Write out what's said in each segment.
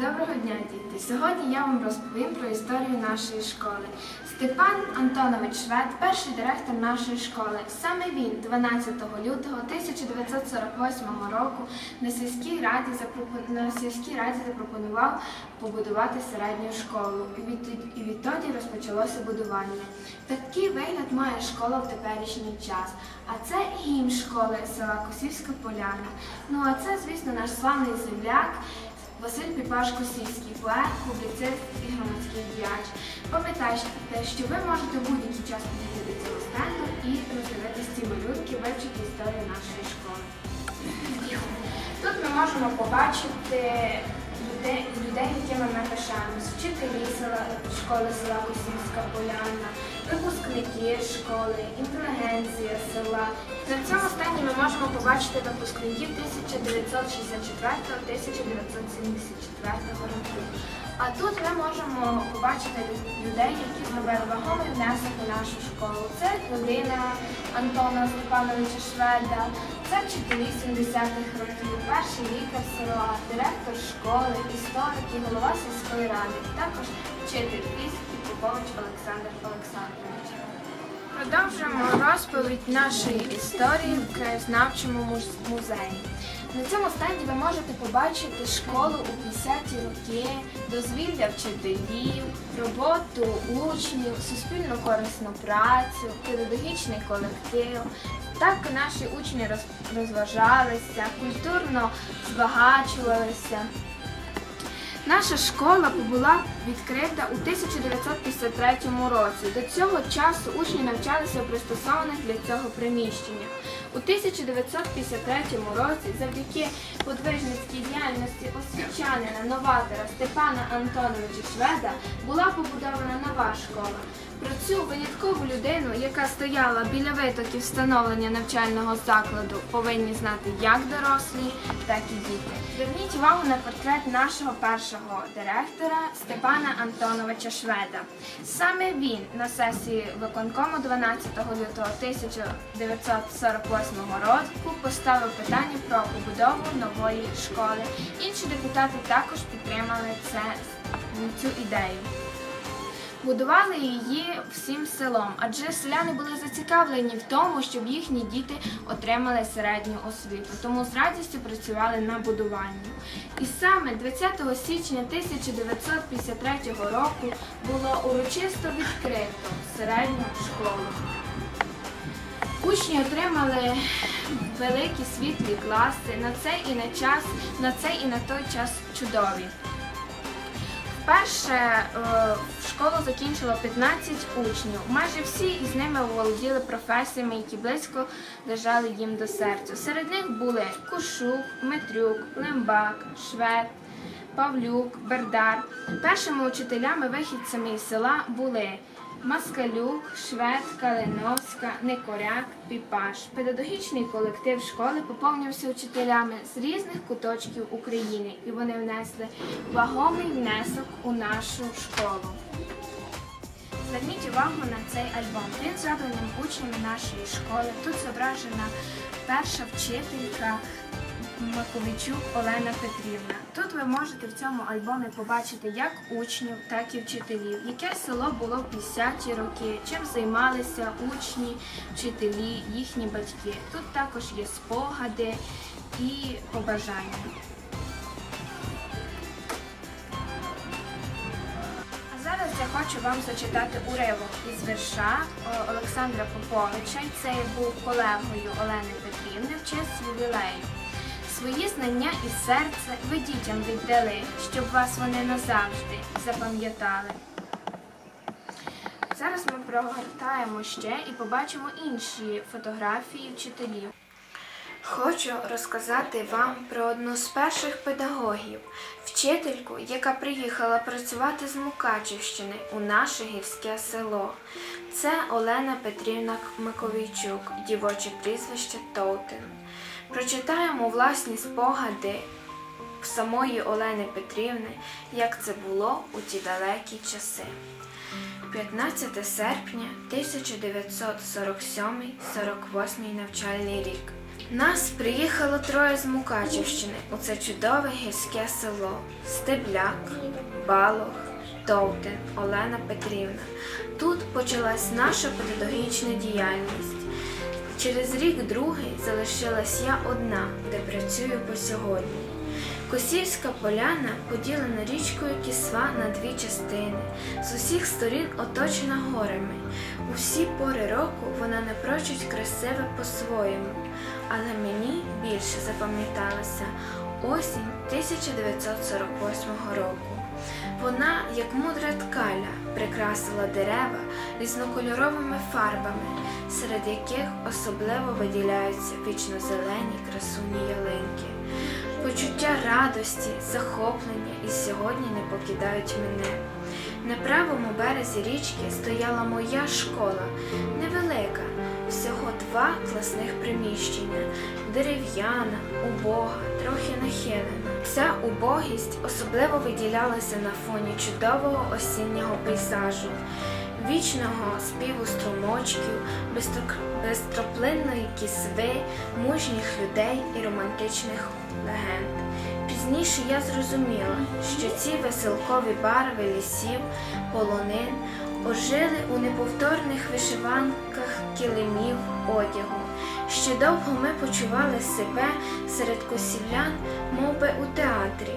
Доброго дня, діти! Сьогодні я вам розповім про історію нашої школи. Степан Антонович Швед, перший директор нашої школи. Саме він 12 лютого 1948 року на сільській раді, запропон- сільській раді запропонував побудувати середню школу. І, і відтоді розпочалося будування. Такий вигляд має школа в теперішній час. А це гімн школи села Косівська Поляна. Ну а це, звісно, наш славний земляк. Василь Піпаш Косівський, поет, публіцист і громадський діяч. Пам'ятайте, що ви можете будь-який час підійти до цього стенду і роздивитися ці малюнки, вивчити історію нашої школи. Тут ми можемо побачити людей, людей якими ми пишаємось, вчителі села, школи села Косівська Поляна, випускники школи, інтелігенція села. На цьому стенді ми можемо побачити випускників 1964-1974 років. А тут ми можемо побачити людей, які зробили вагомий внесок у нашу школу. Це людина Антона Степановича Шведа, це вчителі 70-х років, перший лікар села, директор школи, історик і голова сільської ради, також вчитель фізики Попович Олександр Олександрович. Продовжуємо розповідь нашої історії в краєзнавчому муз- музеї. На цьому стенді ви можете побачити школу у 50-ті роки, дозвілля вчителів, роботу учнів, суспільну корисну працю, педагогічний колектив. Так наші учні роз- розважалися, культурно збагачувалися. Наша школа була відкрита у 1953 році. До цього часу учні навчалися пристосованих для цього приміщення. У 1953 році, завдяки подвижницькій діяльності освічанина новатора Степана Антоновича Шведа, була побудована нова школа. Про цю виняткову людину, яка стояла біля витоків встановлення навчального закладу, повинні знати як дорослі, так і діти. Зверніть увагу на портрет нашого першого директора Степана Антоновича Шведа. Саме він на сесії виконкому 12 лютого 1948 року поставив питання про побудову нової школи. Інші депутати також підтримали це, цю ідею. Будували її всім селом, адже селяни були зацікавлені в тому, щоб їхні діти отримали середню освіту, тому з радістю працювали на будуванні. І саме 20 січня 1953 року було урочисто відкрито середню школу. Учні отримали великі світлі класи на цей і на час, на цей і на той час чудові. Вперше е, школу закінчило 15 учнів. Майже всі із ними володіли професіями, які близько лежали їм до серця. Серед них були Кушук, Метрюк, Лембак, Швед, Павлюк, Бердар. Першими учителями вихідцями із села були Маскалюк, Швед, Калиновська, Некоряк, Піпаш. Педагогічний колектив школи поповнювався учителями з різних куточків України, і вони внесли вагомий внесок у нашу школу. Зверніть увагу на цей альбом. Він зроблений учнями нашої школи. Тут зображена перша вчителька Маковичук Олена Петрівна. Тут ви можете в цьому альбомі побачити як учнів, так і вчителів, яке село було в 50-ті роки, чим займалися учні, вчителі, їхні батьки. Тут також є спогади і побажання. А зараз я хочу вам зачитати уривок із вірша Олександра Поповича. Це був колегою Олени Петрівни в честь ювілею. Свої знання і серце ви дітям віддали, щоб вас вони назавжди запам'ятали. Зараз ми прогортаємо ще і побачимо інші фотографії вчителів. Хочу розказати вам про одну з перших педагогів, вчительку, яка приїхала працювати з Мукачівщини у наше гірське село. Це Олена Петрівна Маковійчук, дівоче прізвище Товтин. Прочитаємо власні спогади самої Олени Петрівни, як це було у ті далекі часи. 15 серпня 1947-48 навчальний рік. Нас приїхало троє з Мукачівщини у це чудове гірське село Стебляк, Балох, Товтин, Олена Петрівна. Тут почалась наша педагогічна діяльність. Через рік другий залишилась я одна, де працюю по сьогодні. Косівська поляна поділена річкою Кісва на дві частини, з усіх сторін оточена горами. У всі пори року вона напрочуть красива по-своєму, але мені більше запам'яталася осінь 1948 року. Вона, як мудра ткаля, прикрасила дерева різнокольоровими фарбами, серед яких особливо виділяються вічно-зелені красуні ялинки. Почуття радості, захоплення і сьогодні не покидають мене. На правому березі річки стояла моя школа, невелика, два класних приміщення, дерев'яна, убога, трохи нахилена. Ця убогість особливо виділялася на фоні чудового осіннього пейзажу, вічного співу струмочків, безтроплинної кісви, мужніх людей і романтичних легенд. Пізніше я зрозуміла, що ці веселкові барви лісів, полонин ожили у неповторних вишиванках килимів одягу. Ще довго ми почували себе серед косівлян, мов би у театрі.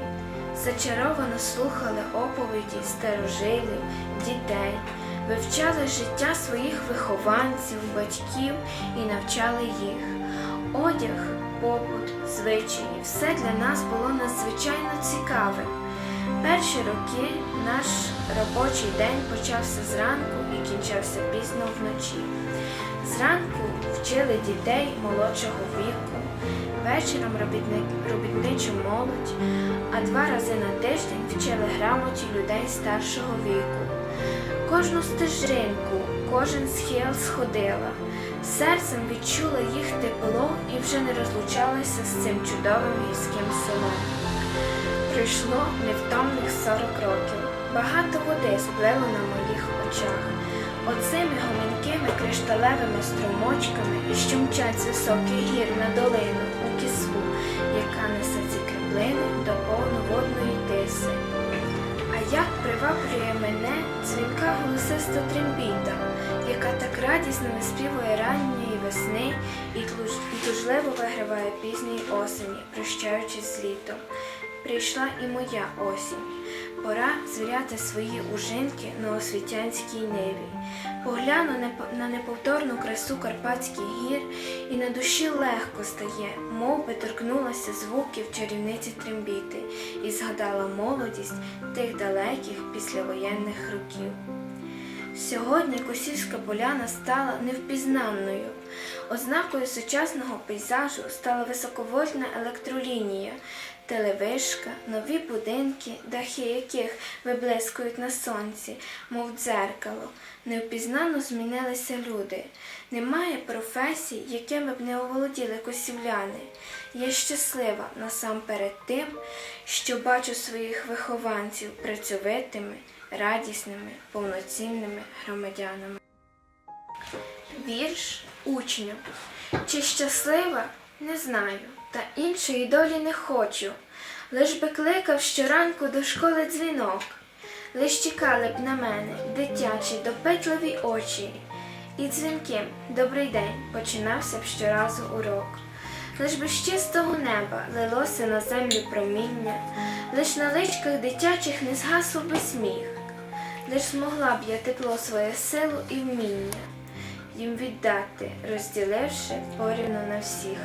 Зачаровано слухали оповіді старожилів, дітей, вивчали життя своїх вихованців, батьків і навчали їх. Одяг, побут, звичаї все для нас було надзвичайно цікавим. Перші роки наш робочий день почався зранку і кінчався пізно вночі. Зранку вчили дітей молодшого віку, вечором робітни- робітничу молодь, а два рази на тиждень вчили грамоті людей старшого віку. Кожну стежинку, кожен схил сходила, серцем відчула їх тепло і вже не розлучалася з цим чудовим гірським селом. Пройшло невтомних 40 років. Багато води сплило на моїх очах. Оцими гомінкими кришталевими струмочками, що мчать з гір на долину у кисву, яка несе ці краплини до повноводної тиси. А як приваблює мене дзвінка голосиста трембіта, яка так радісно виспівує ранньої весни і тужливо виграває пізньої осені, прощаючись з літом. Прийшла і моя осінь. Пора звіряти свої ужинки на освітянській ниві. Погляну на неповторну красу Карпатських гір, і на душі легко стає, мов би торкнулася звуків чарівниці трембіти і згадала молодість тих далеких післявоєнних років. Сьогодні Косівська поляна стала невпізнанною. Ознакою сучасного пейзажу стала високовольтна електролінія, телевишка, нові будинки, дахи яких виблискують на сонці, мов дзеркало. Невпізнано змінилися люди. Немає професій, якими б не оволоділи косівляни. Я щаслива насамперед тим, що бачу своїх вихованців працьовитими, радісними, повноцінними громадянами. Вірш учню. Чи щаслива? Не знаю, та іншої долі не хочу. Лиш би кликав щоранку до школи дзвінок, лиш чекали б на мене дитячі допитливі очі, і дзвінким добрий день починався б щоразу урок. Лиш би з чистого неба лилося на землю проміння, лиш на личках дитячих не згасло би сміх, лиш змогла б я тепло своє силу і вміння їм віддати, розділивши порівну на всіх.